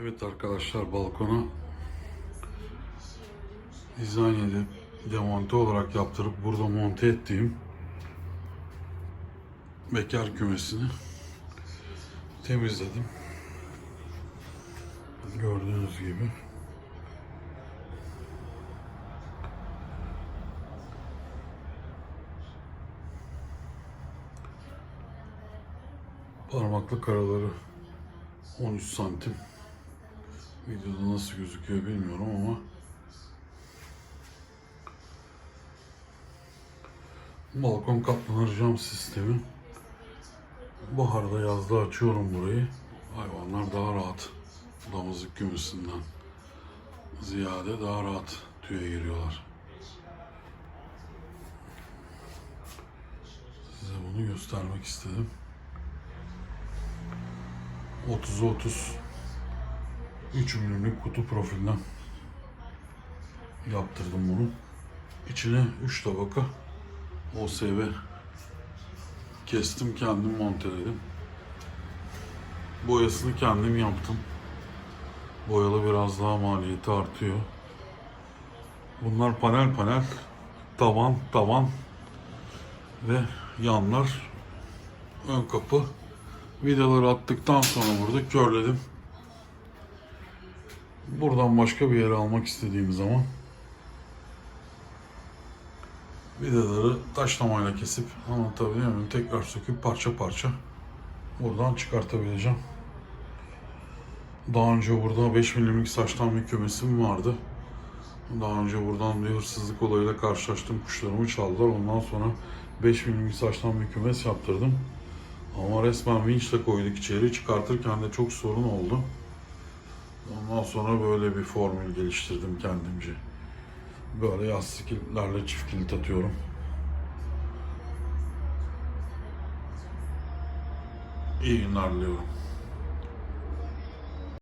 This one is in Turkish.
Evet arkadaşlar balkona dizayn edip demonte olarak yaptırıp burada monte ettiğim bekar kümesini temizledim. Gördüğünüz gibi. Parmaklık araları 13 santim. Videoda nasıl gözüküyor bilmiyorum ama balkon katlanır cam sistemi. Baharda yazda açıyorum burayı. Hayvanlar daha rahat damızlık kümesinden ziyade daha rahat tüye giriyorlar. Size bunu göstermek istedim. 30'a 30 3 milimlik kutu profilden yaptırdım bunu. İçine 3 tabaka OSB kestim kendim monteledim. Boyasını kendim yaptım. Boyalı biraz daha maliyeti artıyor. Bunlar panel panel tavan tavan ve yanlar ön kapı vidaları attıktan sonra burada körledim. Buradan başka bir yere almak istediğim zaman vidaları taşlamayla kesip anlatabiliyor muyum? Tekrar söküp parça parça buradan çıkartabileceğim. Daha önce burada 5 milimlik saçtan bir kümesim vardı. Daha önce buradan bir hırsızlık olayıyla karşılaştım. Kuşlarımı çaldılar. Ondan sonra 5 milimlik saçtan bir kümes yaptırdım. Ama resmen vinçle koyduk içeri. Çıkartırken de çok sorun oldu. Ondan sonra böyle bir formül geliştirdim kendimce. Böyle yastıklarla çift kilit atıyorum. İyi.